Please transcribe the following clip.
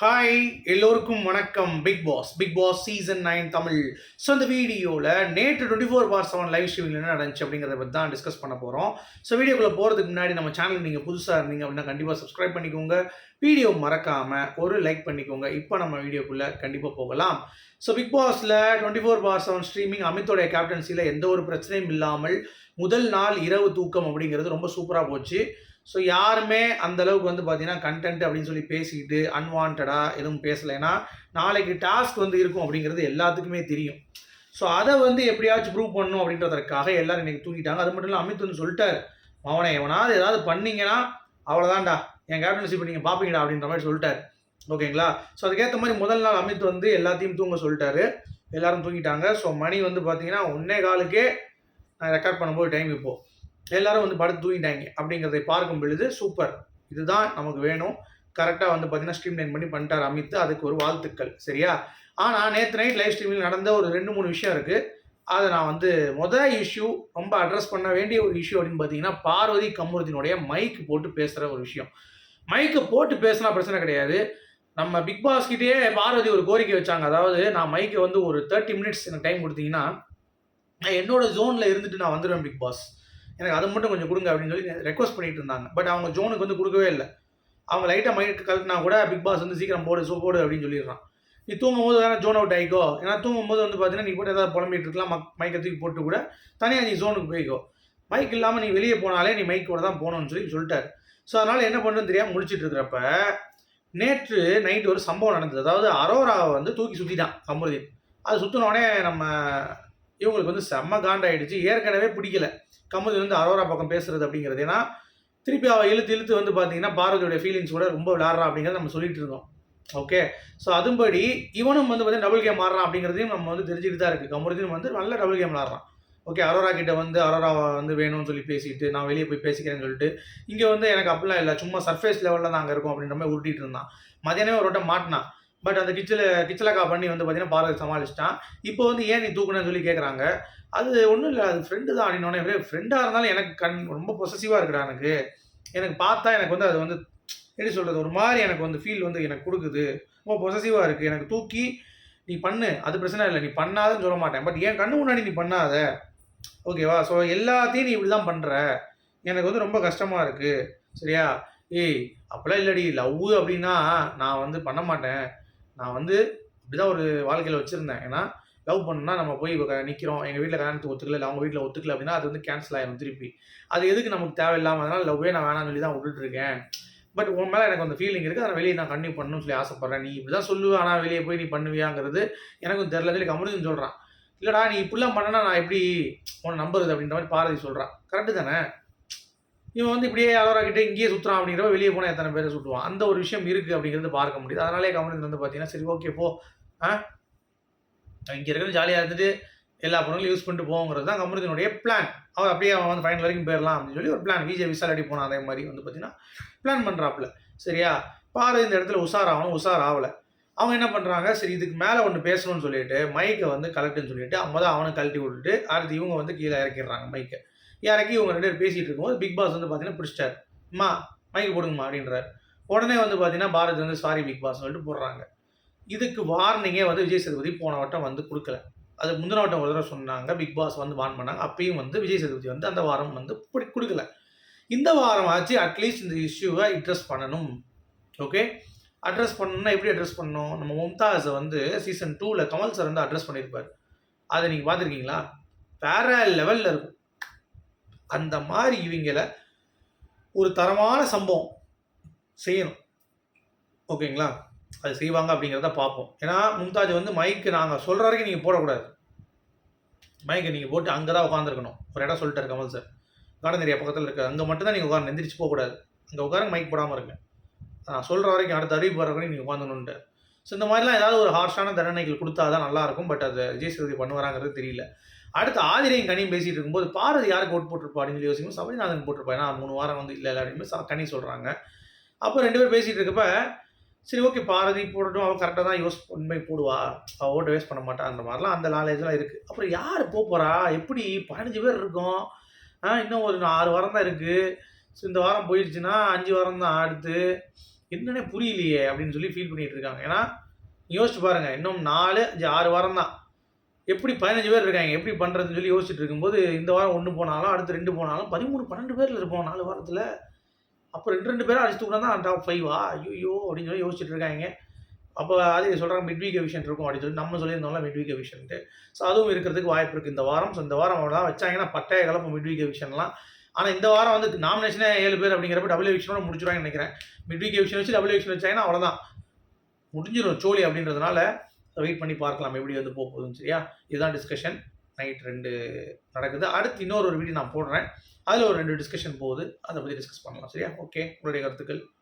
Hi எல்லோருக்கும் வணக்கம். Bigg Boss Bigg Boss season nine Tamil. So இந்த வீடியோவில் நேற்று twenty four bar seven live ஸ்ட்ரீமில் என்ன நடந்துச்சு அப்படிங்கிறத பற்றி தான் டிஸ்கஸ் பண்ண போகிறோம் ஸோ வீடியோக்குள்ளே போகிறதுக்கு முன்னாடி நம்ம சேனல் நீங்கள் புதுசாக இருந்தீங்க அப்படின்னா கண்டிப்பாக சப்ஸ்கிரைப் பண்ணிக்கோங்க. வீடியோ மறக்காமல் ஒரு லைக் பண்ணிக்கோங்க. இப்போ நம்ம வீடியோக்குள்ளே கண்டிப்பாக போகலாம். ஸோ பிக் பாஸில் twenty four bar seven streaming அமித்தோடைய கேப்டன்சியில் எந்த ஒரு பிரச்சனையும் இல்லாமல் முதல் நாள் இரவு தூக்கம் அப்படிங்கிறது ரொம்ப சூப்பராக போச்சு. ஸோ யாருமே அந்த அளவுக்கு வந்து பார்த்தீங்கன்னா கண்டென்ட் அப்படின்னு சொல்லி பேசிக்கிட்டு அன்வான்டாக எதுவும் பேசலைன்னா நாளைக்கு டாஸ்க் வந்து இருக்கும் அப்படிங்கிறது எல்லாத்துக்குமே தெரியும். ஸோ அதை வந்து எப்படியாச்சும் ப்ரூவ் பண்ணணும் அப்படின்றதற்காக எல்லாரும் இன்னைக்கு தூங்கிட்டாங்க. அது மட்டும் இல்லை அமித் வந்து சொல்லிட்டார். அவனை எவனாவது ஏதாவது பண்ணீங்கன்னா அவ்வளோதான்டா என் கேப்டன்ஷிப் நீங்கள் பார்ப்பீங்கடா அப்படின்ற மாதிரி சொல்லிட்டார். ஓகேங்களா ஸோ அதுக்கேற்ற மாதிரி முதல் நாள் அமித் வந்து எல்லாத்தையும் தூங்க சொல்லிட்டாரு. எல்லாரும் தூங்கிட்டாங்க. ஸோ மணி வந்து பார்த்தீங்கன்னா ஒன்னே காலுக்கே நான் ரெக்கார்ட் பண்ணும்போது டைம் இப்போது எல்லாரும் வந்து படுத்து தூங்கிட்டாங்க. அப்படிங்கிறதை பார்க்கும் பொழுது சூப்பர். இதுதான் நமக்கு வேணும். கரெக்டாக வந்து பார்த்தீங்கன்னா ஸ்ட்ரீம் லைன் பண்ணி பண்ணிட்டார் அமித். அதுக்கு ஒரு வாழ்த்துக்கள். சரியா? ஆனால் நேற்று நைட் லைவ் ஸ்ட்ரீமில் நடந்த ஒரு ரெண்டு மூணு விஷயம் இருக்குது அதை நான் வந்து மொதல் இஷ்யூ ரொம்ப அட்ரஸ் பண்ண வேண்டிய ஒரு இஷ்யூ அப்படின்னு பார்த்தீங்கன்னா பார்வதி கமுருதினுடைய மைக்கு போட்டு பேசுகிற ஒரு விஷயம். மைக்கு போட்டு பேசினா பிரச்சனை கிடையாது. நம்ம பிக் பாஸ் கிட்டேயே பார்வதி ஒரு கோரிக்கை வச்சாங்க. அதாவது நான் மைக்கை வந்து ஒரு தேர்ட்டி மினிட்ஸ் எனக்கு டைம் கொடுத்தீங்கன்னா நான் என்னோட ஜோனில் இருந்துட்டு நான் வந்துடுவேன் பிக் பாஸ் எனக்கு அதை மட்டும் கொஞ்சம் கொடுங்க அப்படின்னு சொல்லி ரெக்வஸ்ட் பண்ணிட்டு இருந்தாங்க. பட் அவங்க ஜோனுக்கு வந்து கொடுக்கவே இல்லை. அவங்க லைட்டாக மைக்கு கலட்டினா கூட பிக் பாஸ் வந்து சீக்கிரம் போடு சோ போடு அப்படின்னு சொல்லிடுறான். நீ தூங்கும் போது வேணா ஜோன் அவுட் ஆகிக்கோ ஏன்னா தூங்கும் போது வந்து பார்த்தீங்கன்னா நீ போட்டு ஏதாவது புலம்பிட்டு இருக்கலாம் மக் மைக்கை தூக்கி போட்டு கூட. தனியாக நீ ஜோனுக்கு போய்க்கோ. மைக் இல்லாமல் நீ வெளியே போனாலே நீ மைக்கோட தான் போகணும்னு சொல்லி சொல்லிட்டாரு. ஸோ அதனால் என்ன பண்ணுறதுன்னு தெரியாமல் முடிச்சிட்டு இருக்கிறப்ப நேற்று நைட்டு ஒரு சம்பவம் நடந்தது. அதாவது அரோராவை வந்து தூக்கி சுற்றிட்டான் கமருதீன் அது சுற்றினோடனே நம்ம இவங்களுக்கு வந்து செம்ம காண்டாயிடுச்சு. ஏற்கனவே பிடிக்கல. கமுதி வந்து அரோரா பக்கம் பேசுறது அப்படிங்கிறது. ஏன்னா திருப்பி அவள் இழுத்து இழுத்து வந்து பார்த்தீங்கன்னா பார்வதியோட ஃபீலிங்ஸ் கூட ரொம்ப விளாட்றா அப்படிங்கிறத நம்ம சொல்லிட்டு இருந்தோம். ஓகே ஸோ அதுபடி இவனும் வந்து பார்த்தீங்கன்னா டபுள் கேம் ஆடுறான் அப்படிங்கிறதையும் நம்ம வந்து தெரிஞ்சுட்டு தான் இருக்குது கமருதீன் வந்து நல்ல டபுள் கேம் விளாட்றான் ஓகே அரோரா கிட்ட வந்து அரோரா வந்து வேணும்னு சொல்லி பேசிட்டு நான் வெளியே போய் பேசிக்கிறேன்னு சொல்லிட்டு இங்கே வந்து எனக்கு அப்படிலாம் இல்லை. சும்மா சர்ஃபேஸ் லெவலில் தான் அங்கே இருக்கும் அப்படின்ற மாதிரி உருட்டிட்டு இருந்தான். மதியானமே ஒரு வட்டம் மாட்டினான். பட் அந்த கிச்சில் கிச்சலக்கா பண்ணி வந்து பார்த்தீங்கன்னா பாரதி சமாளிச்சிட்டான். இப்போ வந்து ஏன் நீ தூக்குனேன்னு சொல்லி கேட்குறாங்க அது ஒன்றும் இல்லை அது ஃப்ரெண்டு தான் அப்படின்னோடனே ஃப்ரெண்டாக இருந்தாலும் எனக்கு கண் ரொம்ப பொசசிவாக இருக்குடா எனக்கு. எனக்கு பார்த்தா எனக்கு வந்து அது வந்து எப்படி சொல்கிறது ஒரு மாதிரி எனக்கு வந்து ஃபீல் வந்து எனக்கு கொடுக்குது. ரொம்ப பொசசிவாக இருக்குது எனக்கு தூக்கி நீ பண்ணு அது பிரச்சனை இல்லை. நீ பண்ணாதன்னு சொல்ல மாட்டேன். பட் என் கண்ணு முன்னாடி நீ பண்ணாத. ஓகேவா ஸோ எல்லாத்தையும் நீ இப்படி தான் பண்ணுற எனக்கு வந்து ரொம்ப கஷ்டமாக இருக்குது சரியா? ஏய் அப்போல்லாம் இல்லடி. லவ் அப்படின்னா நான் வந்து பண்ண மாட்டேன். நான் வந்து இப்படிதான் ஒரு வாழ்க்கையில் வச்சுருந்தேன். ஏன்னா லவ் பண்ணால் நம்ம போய் நிற்கிறோம் எங்கள் வீட்டில் கல்யாணத்துக்கு ஒத்துக்கல இல்லை அவங்க வீட்டில் ஒத்துக்கல அப்படின்னா அது வந்து கேன்சல் ஆயிரும் திருப்பி. அது எதுக்கு நமக்கு தேவையில்லாமல் அதனால் லவ்வே நான் வேணாம்னு சொல்லி தான் விட்டுட்டு இருக்கேன் பட் உன் மேலே எனக்கு அந்த ஃபீலிங் இருக்குது அதை வெளியே நான் கண்டினியூ பண்ணணும்னு சொல்லி ஆசைப்பட்றேன். நீ இப்படி தான் சொல்லுவேன் ஆனால் வெளியே போய் நீ பண்ணுவியாங்கிறது எனக்கும் தெரில சொல்லி கமருதுன்னு சொல்கிறான் இல்லைடா நீ இப்படிலாம் பண்ணனா நான் எப்படி உன்னை நம்புறது அப்படின்ற மாதிரி பாரதி சொல்கிறான் கரெக்டு தானே? இவன் வந்து இப்படியே அலோராக்கிட்டே இங்கேயே சுற்றுறான் அப்படிங்கிறப்ப வெளியே போனால் எத்தனை பேர் சுட்டுவான் அந்த ஒரு விஷயம் இருக்குது அப்படிங்கிறது பார்க்க முடியுது. அதனாலே கமருதன் வந்து பார்த்தீங்கன்னா சரி ஓகே போ. ஆ? இங்கே இருக்கிறது ஜாலியாக இருந்துட்டு எல்லா பொருளும் யூஸ் பண்ணிட்டு போங்கிறது தான் கமருதனுடைய பிளான் அவர் அப்படியே அவன் வந்து ஃபைனல் வரைக்கும் போயிடலாம் அப்படின்னு சொல்லி ஒரு பிளான் விஜய் விசால் அடி போனான் அதே மாதிரி வந்து பார்த்தீங்கன்னா பிளான் பண்ணுறாப்புல சரியா? பாரு இந்த இடத்துல உஷார் ஆகணும். உஷார் ஆகலை. அவங்க என்ன பண்ணுறாங்க சரி இதுக்கு மேலே ஒன்று பேசணும்னு சொல்லிட்டு மைக்கை வந்து கலெக்டுன்னு சொல்லிட்டு அவங்க தான் அவனை கழட்டி விட்டுட்டு அடுத்து இவங்க வந்து கீழே இறக்கிடுறாங்க மைக்கை இறக்கி இவங்க ரெண்டு பேர் பேசிகிட்டு இருக்கும்போது பிக் பாஸ் வந்து பார்த்தீங்கன்னா பிடிச்சிட்டார். அம்மா மைக்கு போடுங்கம்மா அப்படின்றார். உடனே வந்து பார்த்தீங்கன்னா பாரதி வந்து சாரி பிக் பாஸ் சொல்லிட்டு போடுறாங்க. இதுக்கு வார்னிங்கே வந்து விஜய் சேதுபதி போன வட்டம் வந்து கொடுக்கல. அது முந்தின வட்டம் ஒரு தடவை சொன்னாங்க. பிக் பாஸ் வந்து வார்ன் பண்ணாங்க. அப்பயும் வந்து விஜய் சேதுபதி வந்து அந்த வாரம் வந்து கொடுக்கல. இந்த வாரம் ஆச்சு அட்லீஸ்ட் இந்த இஷ்யூவை அட்ரஸ் பண்ணணும். ஓகே அட்ரஸ் பண்ணணும்னா எப்படி அட்ரஸ் பண்ணணும்? நம்ம மும்தாஸை வந்து சீசன் டூவில் கமல் சார் வந்து அட்ரஸ் பண்ணியிருப்பார் அதை நீங்கள் பார்த்துருக்கீங்களா? வேற லெவலில் இருக்கும். அந்த மாதிரி இவங்கள ஒரு தரமான சம்பவம் செய்யணும். ஓகேங்களா? அது செய்வாங்க அப்படிங்கிறத பார்ப்போம். ஏன்னா மும்தாஜ் வந்து மைக்கு நாங்கள் சொல்கிற வரைக்கும் நீங்கள் போடக்கூடாது. மைக்கை நீங்கள் போட்டு அங்கே தான் உட்காந்துருக்கணும் ஒரு இடம் சொல்லிட்டாரு கமல் சார் கார்டன் ஏரியா பக்கத்தில் இருக்குது அங்கே மட்டும்தான் நீங்கள் உட்காந்து எந்திரிச்சு போகக்கூடாது. அங்கே உட்கார மைக் போடாமல் இருங்க. நான் சொல்கிற வரைக்கும் அடுத்த அறிவிப்பு வர வரைக்கும் நீங்கள் உட்காந்துணுன்ட்டு ஸோ இந்த மாதிரிலாம் ஏதாவது ஒரு ஹார்ஷான தண்டனைகள் கொடுத்தா தான் நல்லாயிருக்கும் பட் அது விஜய் சேதுபதி பண்ணுவாராங்கிறது தெரியல. அடுத்து ஆதிரையும் கனியும் பேசிகிட்டு இருக்கும்போது பாரதி யாருக்கு ஓட் போட்டிருப்பா? அப்படின்னு சொல்லி யோசிக்கும் சபரிநாதன் போட்டிருப்பா. ஏன்னா மூணு வாரம் வந்து இல்லை இல்லை அப்படின்னு கனி சொல்கிறாங்க அப்போ ரெண்டு பேர் பேசிகிட்டு இருக்கப்ப சரி ஓகே பாரதி போடட்டும். அவள் கரெக்டாக தான் யூஸ் உண்மை போடுவா. அவள் ஓட்டை வேஸ்ட் பண்ண மாட்டான் அந்த மாதிரிலாம் அந்த நாலேஜ்லாம் இருக்குது அப்புறம் யார் போக போகிறா எப்படி பதினஞ்சு பேர் இருக்கோம். இன்னும் ஒரு ஆறு வாரம் தான் இருக்குது ஸோ இந்த வாரம் போயிடுச்சுன்னா அஞ்சு வாரம் தான் அடுத்து. என்னன்னே புரியலையே அப்படின்னு சொல்லி ஃபீல் பண்ணிட்டு இருக்காங்க. ஏன்னா யோசிச்சு பாருங்க இன்னும் நாலு அஞ்சு ஆறு வாரம் தான். எப்படி பதினஞ்சு பேர் இருக்காங்க எப்படி பண்ணுறதுன்னு சொல்லி யோசிச்சுட்டு இருக்கும்போது இந்த வாரம் ஒன்று போனாலும் அடுத்து ரெண்டு போனாலும் பதிமூணு பன்னெண்டு பேரில் இருப்போம் நாலு வாரத்தில். அப்போ ரெண்டு ரெண்டு பேரும் அடிச்சு கூட தான் டாப் ஃபைவா ஐயோ அப்படின்னு சொல்லி யோசிச்சுட்டு இருக்காங்க. அப்போ அது சொல்கிறாங்க மிட் வீக் எவிஷன் இருக்கும் அப்படின்னு சொல்லி நம்ம சொல்லியிருந்தோம்ல மிட் வீக் எவிஷன்ட்டு ஸோ அதுவும் இருக்கிறதுக்கு வாய்ப்பு இருக்குது இந்த வாரம் ஸோ இந்த வாரம் அவ்வளோதான் வச்சாங்கன்னா பட்டைய கலப்பு மிட் வீக் எவிஷன்லாம் ஆனால் இந்த வாரம் வந்து நாமினேஷனே ஏழு பேர் அப்படிங்கிறப்ப டபுள் எவிஷனோட முடிச்சிருவாங்கன்னு நினைக்கிறேன். மிட் வீக் எவிஷன் வச்சு டபுள் எவிஷன் வச்சாங்கன்னா அவ்வளோதான் முடிஞ்சிடும் சோழி அப்படின்றதுனால வெயிட் பண்ணி பார்க்கலாம் எப்படி வந்து போக போகுதுன்னு சரியா? இதுதான் டிஸ்கஷன் நைட் ரெண்டு நடக்குது. அடுத்து இன்னொரு ஒரு வீடியோ நான் போடுறேன். அதில் ஒரு ரெண்டு டிஸ்கஷன் போகுது. அதை பற்றி டிஸ்கஸ் பண்ணலாம் சரியா? ஓகே உங்களுடைய கருத்துக்கள்.